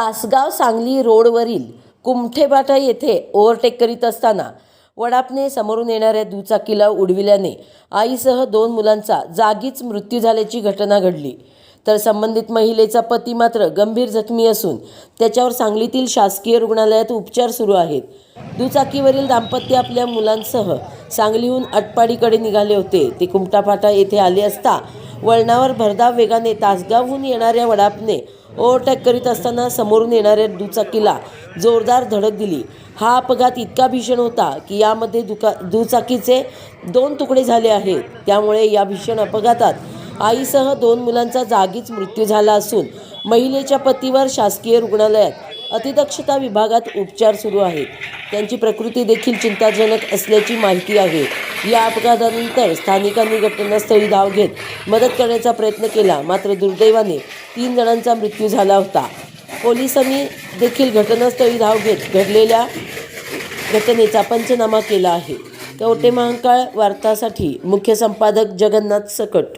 तासगाव सांगली रोडवरील कुमठेबाटा येथे ओव्हरटेक करीत असताना वडापने समोरून येणाऱ्या दुचाकीला उडविल्याने आईसह दोन मुलांचा जागीच मृत्यू झाल्याची घटना घडली. तर संबंधित महिलेचा पती मात्र गंभीर जखमी असून त्याच्यावर सांगलीतील शासकीय रुग्णालयात उपचार सुरू आहेत. दुचाकीवरील दाम्पत्य आपल्या मुलांसह सांगलीहून अटपाडीकडे निघाले होते. ते कुमटाफाटा येथे आले असता वळणावर भरधाव वेगाने तासगावहून येणाऱ्या वडापने ओव्हरटेक करीत असताना समोरून येणाऱ्या दुचाकीला जोरदार धडक दिली. हा अपघात इतका भीषण होता की यामध्ये दुका दुचाकीचे दोन तुकडे झाले आहेत. त्यामुळे या भीषण अपघातात आईसह दोन मुलांचा जागीच मृत्यू झाला असून महिलेच्या पतीवर शासकीय रुग्णालयात अतिदक्षता विभागात उपचार सुरू आहेत. त्यांची प्रकृती देखील चिंताजनक असल्याची माहिती आहे. या अपघातानंतर स्थानिकांनी घटनास्थळी धाव घेत मदत करण्याचा प्रयत्न केला. मात्र दुर्दैवाने तीन जणांचा मृत्यू झाला होता. पोलिसांनी देखील घटनास्थळी धाव घेत घडलेल्या घटनेचा पंचनामा केला आहे. कवटे महांकाळ वार्तासाठी मुख्य संपादक जगन्नाथ सकट.